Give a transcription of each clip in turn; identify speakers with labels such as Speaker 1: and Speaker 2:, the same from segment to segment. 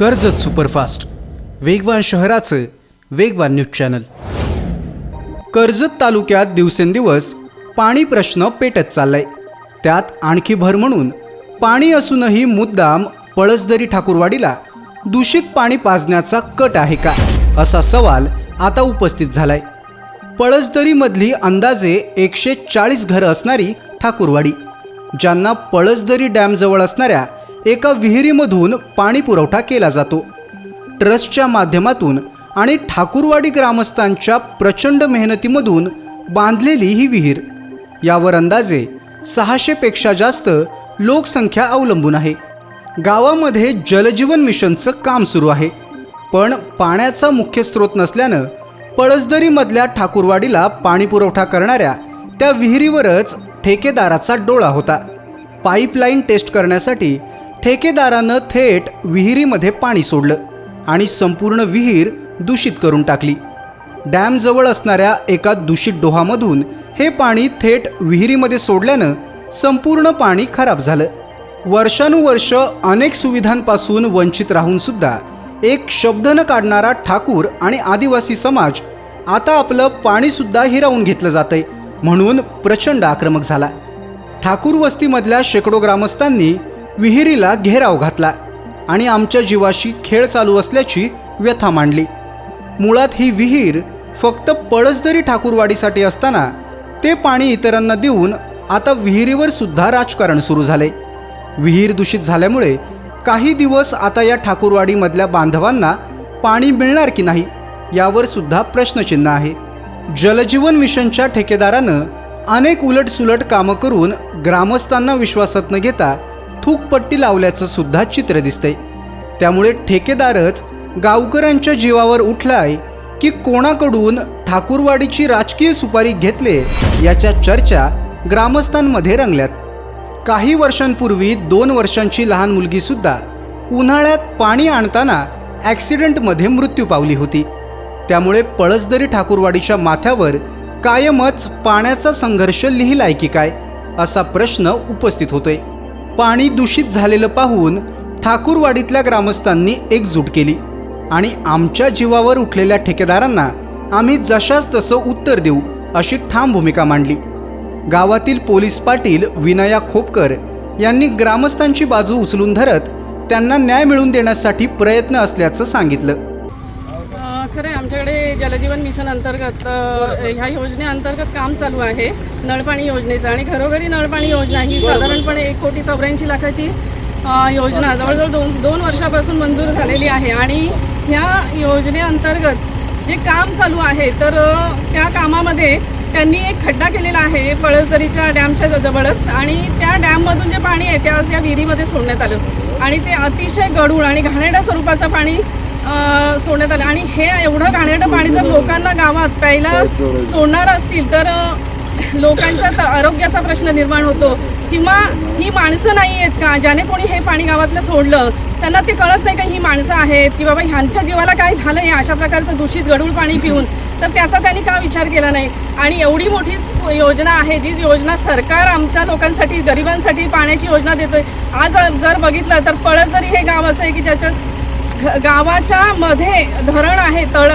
Speaker 1: Karjat superfast. वेगवान शहराचं वेगवान न्यूज चॅनल. कर्जत तालुक्यात दिवसेंदिवस पाणी प्रश्न पेटत चाललाय. त्यात आणखी भर म्हणून पाणी असूनही मुद्दाम पळसदरी ठाकूरवाडीला दूषित पाणी पाजण्याचा कट आहे का? असा सवाल आता उपस्थित झालाय. पळसदरीमधली अंदाजे एकशे चाळीस घरं असणारी ठाकूरवाडी ज्यांना पळसदरी डॅमजवळ असणाऱ्या एका विहिरीमधून पाणी पुरवठा केला जातो. ट्रस्टच्या माध्यमातून आणि ठाकूरवाडी ग्रामस्थांच्या प्रचंड मेहनतीमधून बांधलेली ही विहीर. यावर अंदाजे सहाशेपेक्षा जास्त लोकसंख्या अवलंबून आहे. गावामध्ये जलजीवन मिशनचं काम सुरू आहे. पण पाण्याचा मुख्य स्रोत नसल्यानं पळसदरीमधल्या ठाकूरवाडीला पाणी पुरवठा करणाऱ्या त्या विहिरीवरच ठेकेदाराचा डोळा होता. पाईपलाईन टेस्ट करण्यासाठी ठेकेदारानं थेट विहिरीमध्ये पाणी सोडलं आणि संपूर्ण विहीर दूषित करून टाकली. डॅमजवळ असणाऱ्या एका दूषित डोहामधून हे पाणी थेट विहिरीमध्ये सोडल्यानं संपूर्ण पाणी खराब झालं. वर्षानुवर्ष अनेक सुविधांपासून वंचित राहूनसुद्धा एक शब्द न काढणारा ठाकूर आणि आदिवासी समाज आता आपलं पाणीसुद्धा हिरावून घेतलं जातंय म्हणून प्रचंड आक्रमक झाला. ठाकूर वस्तीमधल्या शेकडो ग्रामस्थांनी विहिरीला घेराव घातला आणि आमच्या जीवाशी खेळ चालू असल्याची व्यथा मांडली. मुळात ही विहीर फक्त पळसदरी ठाकूरवाडीसाठी असताना ते पाणी इतरांना देऊन आता विहिरीवर सुद्धा राजकारण सुरू झाले. विहीर दूषित झाल्यामुळे काही दिवस आता या ठाकूरवाडीमधल्या बांधवांना पाणी मिळणार की नाही यावर सुद्धा प्रश्नचिन्ह आहे. जलजीवन मिशनच्या ठेकेदारानं अनेक उलटसुलट कामं करून ग्रामस्थांना विश्वासात न घेता थूकपट्टी लावल्याचं सुद्धा चित्र दिसतंय. त्यामुळे ठेकेदारच गावकऱ्यांच्या जीवावर उठलाय की कोणाकडून ठाकूरवाडीची राजकीय सुपारी घेतले याच्या चर्चा ग्रामस्थांमध्ये रंगल्यात. काही वर्षांपूर्वी दोन वर्षांची लहान मुलगीसुद्धा उन्हाळ्यात पाणी आणताना ॲक्सिडेंटमध्ये मृत्यू पावली होती. त्यामुळे पळसदरी ठाकूरवाडीच्या माथ्यावर कायमच पाण्याचा संघर्ष लिहिलाय की काय असा प्रश्न उपस्थित होतोय. पाणी दूषित झालेलं पाहून ठाकूरवाडीतल्या ग्रामस्थांनी एकजूट केली आणि आमच्या जीवावर उठलेल्या ठेकेदारांना आम्ही जशास तसं उत्तर देऊ अशी ठाम भूमिका मांडली. गावातील पोलीस पाटील विनया खोपकर यांनी ग्रामस्थांची बाजू उचलून धरत त्यांना न्याय मिळवून देण्यासाठी प्रयत्न असल्याचं सांगितलं.
Speaker 2: खरं आमच्याकडे जलजीवन मिशन अंतर्गत ह्या योजनेअंतर्गत काम चालू आहे. नळपाणी योजनेचं आणि घरोघरी नळपाणी योजना ही साधारणपणे एक कोटी चौऱ्याऐंशी लाखाची योजना जवळजवळ दोन दोन वर्षापासून मंजूर झालेली आहे. आणि ह्या योजनेअंतर्गत जे काम चालू आहे तर त्या कामामध्ये त्यांनी एक खड्डा केलेला आहे पळसदरीच्या डॅमच्या जवळच आणि त्या डॅममधून जे पाणी आहे त्या त्या विहिरीमध्ये सोडण्यात आलं. आणि ते अतिशय गढूळ आणि घाणेरड्या स्वरूपाचं पाणी सोडण्यात आलं. आणि हे एवढं घाणेरडं पाणी जर लोकांना गावात प्यायला सोडणार असतील तर लोकांच्या आरोग्याचा प्रश्न निर्माण होतो. किंवा ही माणसं नाही आहेत का? ज्याने कोणी हे पाणी गावातलं सोडलं त्यांना ते कळत नाही का ही माणसं आहेत? की बाबा ह्यांच्या जीवाला काय झालं हे अशा प्रकारचं दूषित गढूळ पाणी पिऊन. तर त्याचा त्यांनी का विचार केला नाही? आणि एवढी मोठी योजना आहे जी योजना सरकार आमच्या लोकांसाठी गरिबांसाठी पाण्याची योजना देतोय. आज जर बघितलं तर पळसदरी हे गाव असं आहे की ज्याच्यात गावाच्या मध्ये धरण आहे तळ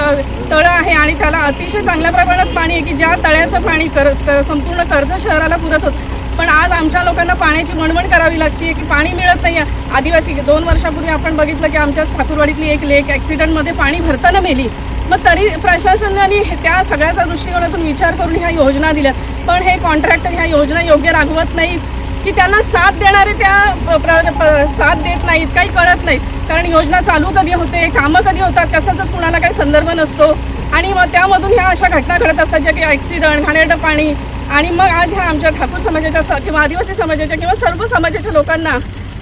Speaker 2: तळ आहे आणि त्याला अतिशय चांगल्या प्रमाणात पाणी आहे की ज्या तळ्याचं पाणी कर संपूर्ण कर्ज शहराला पुरत होतं. पण आज आमच्या लोकांना पाण्याची वणवण करावी लागते की पाणी मिळत नाही आहे आदिवासी दोन वर्षापूर्वी आपण बघितलं की आमच्या ठाकूरवाडीतली एक लेक ॲक्सिडेंटमध्ये पाणी भरताना मेली. मग तरी प्रशासनाने त्या सगळ्याचा दृष्टिकोनातून विचार करून ह्या योजना दिल्या पण हे कॉन्ट्रॅक्टर ह्या योजना योग्य रागवत नाहीत. की त्यांना साथ देणारे त्या प्र- साथ देत नाहीत काही कळत नाहीत. कारण योजना चालू कधी होते कामं कधी होतात कशाचाच कुणाला काही संदर्भ नसतो. आणि मग त्यामधून ह्या अशा घटना घडत असतात ज्या की ॲक्सिडंट घाणेरडं पाणी आणि मग आज ह्या आमच्या ठाकूर समाजाच्या स- किंवा आदिवासी समाजाच्या किंवा सर्व समाजाच्या लोकांना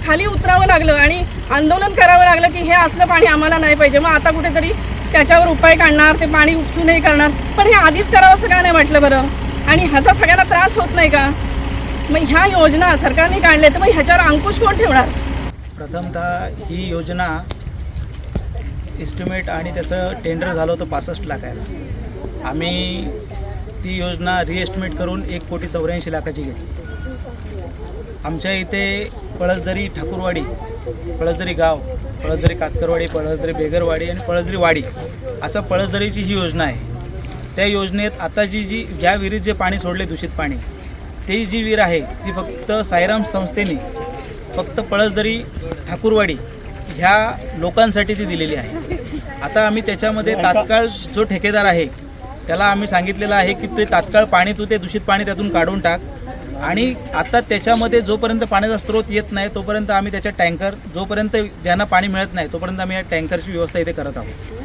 Speaker 2: खाली उतरावं लागलं आणि आंदोलन करावं लागलं की हे असलं पाणी आम्हाला नाही पाहिजे. मग आता कुठेतरी त्याच्यावर उपाय काढणार ते पाणी उपसूनही करणार. पण हे आधीच करावं असं का नाही वाटलं बरं? आणि ह्याचा सगळ्यांना त्रास होत नाही का? मग ह्या योजना सरकारने काढल्या तर मग ह्याच्यावर अंकुश कोण ठेवणार?
Speaker 3: प्रथमतः ही योजना इस्टिमेट आणि त्याचं टेंडर झालं होतं पासष्ट लाखाला आम्ही ती योजना रिएस्टिमेट करून एक कोटी चौऱ्याऐंशी लाखाची घेतली. आमच्या इथे पळसदरी ठाकूरवाडी पळसदरी गाव पळसदरी कातकरवाडी पळसदरी बेगरवाडी आणि पळसदरी वाडी असं पळसदरीची ही योजना आहे. त्या योजनेत आता जी जी ज्या विहिरीत जे पाणी सोडले दूषित पाणी ती जी विहीर आहे ती फक्त साईराम संस्थेने फक्त पळसदरी ठाकूरवाडी ह्या लोकांसाठी ती दिलेली आहे. आता आम्ही त्याच्यामध्ये तात्काळ जो ठेकेदार आहे त्याला आम्ही सांगितलेलं आहे की ते तात्काळ पाणी तू ते दूषित पाणी त्यातून काढून टाक. आणि आता त्याच्यामध्ये जोपर्यंत पाण्याचा स्रोत येत नाही तोपर्यंत आम्ही त्याच्या टँकर जोपर्यंत ज्यांना पाणी मिळत नाही तोपर्यंत आम्ही या टँकरची व्यवस्था इथे करत आहोत.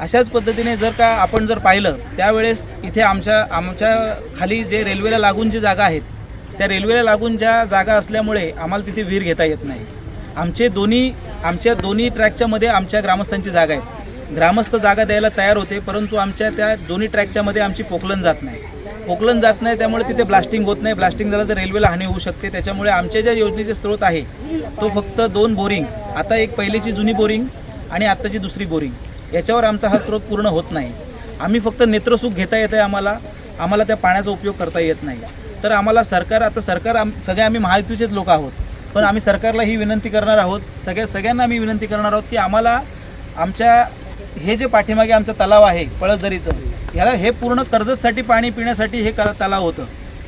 Speaker 3: अशाच पद्धतीने जर का आपण जर पाहिलं त्यावेळेस इथे आमच्या आमच्या खाली जे रेल्वेला लागून जी जागा आहेत त्या रेल्वेला लागून ज्या जागा असल्यामुळे आम्हाला तिथे विहीर घेता येत नाही. आमचे दोन्ही आमच्या दोन्ही ट्रॅकच्या मध्ये आमच्या ग्रामस्थांची जागा आहे ग्रामस्थ जागा द्यायला तयार होते परंतु आमच्या त्या दोन्ही ट्रॅकच्या मध्ये आमची पोकलन जात नाही. पोकलन जात नाही त्यामुळे तिथे ब्लास्टिंग होत नाही. ब्लास्टिंग झालं तर रेल्वेला हानी होऊ शकते. त्याच्यामुळे आमच्या ज्या योजनेचे स्रोत आहे तो फक्त दोन बोरिंग आता एक पहिलीची जुनी बोरिंग आणि आत्ताची दुसरी बोरिंग. याच्यावर आमचा हा स्रोत पूर्ण होत नाही. आम्ही फक्त नेत्रसुख घेता येतं आहे आम्हाला. आम्हाला त्या पाण्याचा उपयोग करता येत नाही. तर आम्हाला सरकार आता सरकार आम सगळे आम्ही महायुतीचेच लोक आहोत. पण आम्ही सरकारला ही विनंती करणार आहोत. सगळ्या सगळ्यांना आम्ही विनंती करणार आहोत की आम्हाला आमच्या हे जे पाठीमागे आमचं तलाव आहे पळसदरीचं ह्याला हे पूर्ण कर्जतसाठी पाणी पिण्यासाठी हे कर तलाव होतं.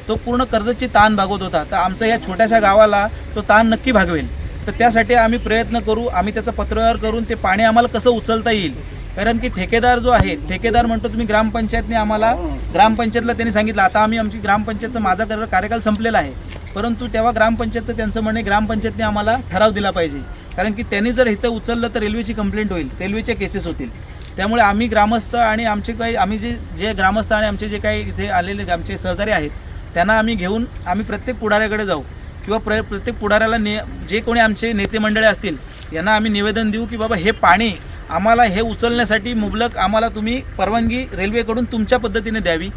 Speaker 3: तो पूर्ण कर्जतची ताण भागवत होता. तर आमच्या या छोट्याशा गावाला तो ताण नक्की भागवेल. तर त्यासाठी आम्ही प्रयत्न करू आम्ही त्याचा पत्रव्यवहार करून ते पाणी आम्हाला कसं उचलता येईल. कारण की ठेकेदार जो आहे ठेकेदार म्हणतो तुम्ही ग्रामपंचायतने आम्हाला ग्रामपंचायतला त्यांनी सांगितलं आता आम्ही आमची ग्रामपंचायतचा माझा कर- कार्यकाल संपलेला आहे. परंतु तेव्हा ग्रामपंचायतचं त्यांचं म्हणणे ग्रामपंचायतने आम्हाला ठराव दिला पाहिजे. कारण की त्यांनी जर इथं उचललं तर रेल्वेची कंप्लेंट होईल रेल्वेच्या केसेस होतील. त्यामुळे आम्ही ग्रामस्थ आणि आमचे काही आम्ही जे जे ग्रामस्थ आणि आमचे जे काही इथे आलेले आमचे सहकारी आहेत त्यांना आम्ही घेऊन आम्ही प्रत्येक पुढाऱ्याकडे जाऊ. किंवा प्र प्रत्येक पुढाऱ्याला ने जे कोणी आमचे नेते मंडळे असतील यांना आम्ही निवेदन देऊ की बाबा हे पाणी आम्हाला हे उचलण्यासाठी मुबलक आम्हाला तुम्ही परवानगी रेल्वेकडून तुमच्या पद्धतीने द्यावी.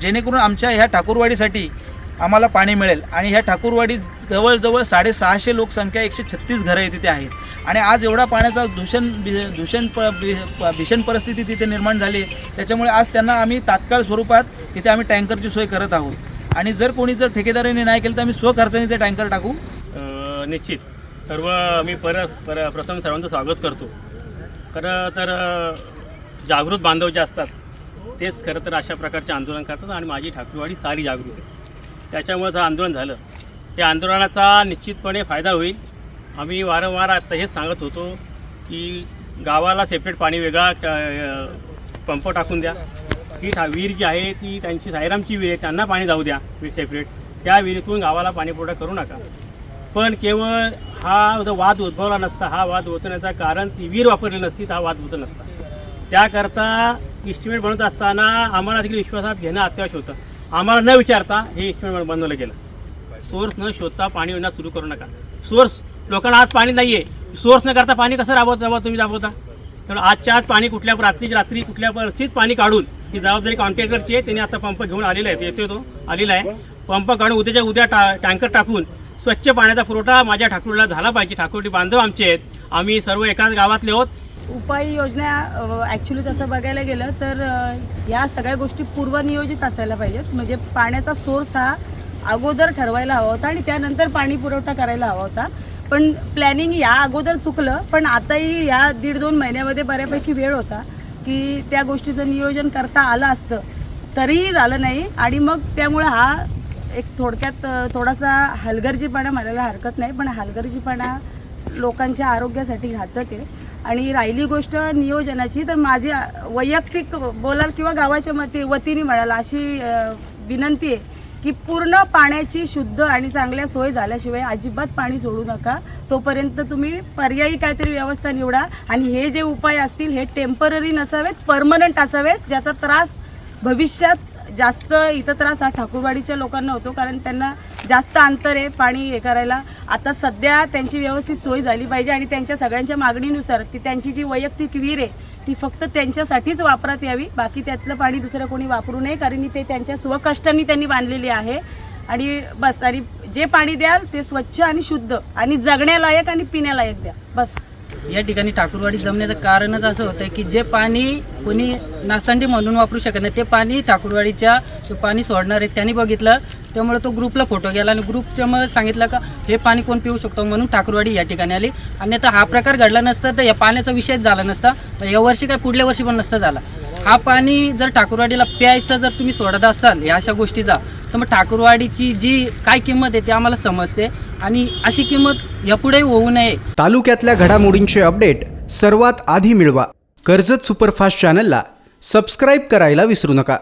Speaker 3: जेणेकरून आमच्या ह्या ठाकूरवाडीसाठी आम्हाला पाणी मिळेल. आणि ह्या ठाकूरवाडी जवळजवळ साडेसहाशे लोकसंख्या एकशे छत्तीस घरं तिथे आहेत. आणि आज एवढा पाण्याचा दूषण बी- दूषण प भीषण परिस्थिती तिथे निर्माण झाली आहे. त्याच्यामुळे आज त्यांना आम्ही तात्काळ स्वरूपात तिथे आम्ही टँकरची सोय करत आहोत. आणि जर कोणी जर ठेकेदाराने नाही केलं तर आम्ही स्वखर्चाने ते टँकर टाकू.
Speaker 4: निश्चित. सर्व मी पर पर प्रथम सर्वांचं स्वागत करतो. खरं तर जागृत बांधव जे असतात तेच खरं तर अशा प्रकारचे आंदोलन करतात आणि माझी ठाकूरवाडी सारी जागृत आहे. त्याच्यामुळं जर आंदोलन झालं या आंदोलनाचा निश्चितपणे फायदा होईल. आम्ही वारंवार आता हेच सांगत होतो की गावाला सेपरेट पाणी वेगळा ट- पंप टाकून द्या. ही विहीर जी आहे ती त्यांची सायरामची विहीर आहे त्यांना पाणी जाऊ द्या सेपरेट त्या विहिरीतून गावाला पाणीपुरवठा करू नका. पण केवळ हा जो वाद उद्भवला नसता हा वाद उद्भवण्याचं कारण ती विहीर वापरली नसती हा वाद होत नसता. त्याकरता इस्टिमेट बनवत असताना आम्हाला देखील विश्वासात घेणं अत्यावश्यक होतं. आम्हाला न विचारता हे इस्टिमेट बनवलं गेलं. सोर्स न शोधता पाणी योजना सुरू करू नका. सोर्स लोकांना आज पाणी नाही आहे सोर्स न करता पाणी कसं राबवत राबवत तुम्ही राबवता तर आजच्या आज पाणी कुठल्या रात्रीच्या रात्री कुठल्या परिस्थितीत पाणी काढून ही जबाबदारी कॉन्ट्रॅक्टरची आहे. त्यांनी आता पंप घेऊन आलेला आहे. येतो तो. आलेला आहे. पंप काढून उद्याच्या उद्या टा टँकर टाकून स्वच्छ पाण्याचा पुरवठा माझ्या ठाकूरला झाला पाहिजे. ठाकूरटी बांधव आमचे आहेत. आम्ही सर्व एकाच गावातले आहोत.
Speaker 5: उपाययोजना ॲक्च्युली तसं बघायला गेलं तर या सगळ्या गोष्टी पूर्वनियोजित असायला पाहिजेत. म्हणजे पाण्याचा सोर्स हा अगोदर ठरवायला हवा होता आणि त्यानंतर पाणी पुरवठा करायला हवा होता. पण प्लॅनिंग या अगोदर चुकलं. पण आताही या दीड दोन महिन्यामध्ये बऱ्यापैकी वेळ होता. की त्या गोष्टीचं नियोजन करता आलं असतं तरीही झालं नाही. आणि मग त्यामुळे हा एक थोडक्यात थोडासा हलगर्जीपणा म्हणायला हरकत नाही पण हलगर्जीपणा लोकांच्या आरोग्यासाठी घातक आहे. आणि राहिली गोष्ट नियोजनाची तर माझी वैयक्तिक बोलाल किंवा गावाच्या मते वतीने म्हणाल अशी विनंती आहे. की पूर्ण पाण्याची शुद्ध आणि चांगल्या सोय झाल्याशिवाय अजिबात पाणी सोडू नका. तोपर्यंत तुम्ही पर्यायी काहीतरी व्यवस्था निवडा आणि हे जे उपाय असतील हे टेंपररी नसावेत परमनंट असावेत ज्याचा त्रास भविष्यात जास्त इथं त्रास हा ठाकूरवाडीच्या लोकांना होतो. कारण त्यांना जास्त अंतर आहे पाणी हे करायला. आता सध्या त्यांची व्यवस्थित सोय झाली पाहिजे आणि त्यांच्या सगळ्यांच्या मागणीनुसार ती त्यांची जी वैयक्तिक विहीर आहे ती फक्त त्यांच्यासाठीच वापरात यावी. बाकी त्यातलं पाणी दुसरं कोणी वापरू नये कारण ते त्यांच्या स्वकष्टांनी त्यांनी बांधलेली आहे. आणि बस आणि जे पाणी द्याल ते स्वच्छ आणि शुद्ध आणि जगण्यालायक आणि पिण्यालायक द्या. बस.
Speaker 6: या ठिकाणी ठाकूरवाडी जमण्याचं कारणच असं होतं की जे पाणी कोणी नासांडी म्हणून वापरू शकत नाही ते पाणी ठाकूरवाडीच्या जो पाणी सोडणार आहे त्यांनी बघितलं. त्यामुळे तो ग्रुपला फोटो गेला आणि ग्रुपच्या मग सांगितलं का हे पाणी कोण पिऊ शकतो? म्हणून ठाकूरवाडी या ठिकाणी आली. आणि आता हा प्रकार घडला नसता तर या पाण्याचा विषयच झाला नसता. तर या वर्षी काय पुढल्या वर्षी पण नसता झाला. हा पाणी जर ठाकूरवाडीला प्यायचं जर तुम्ही सोडत असाल या अशा गोष्टीचा तर मग ठाकूरवाडीची जी काय किंमत आहे ती आम्हाला समजते. आणि अशी किंमत यापुढेही होऊ नये.
Speaker 1: तालुक्यातल्या घडामोडींचे अपडेट सर्वात आधी मिळवा. कर्जत सुपरफास्ट चॅनलला सबस्क्राईब करायला विसरू नका.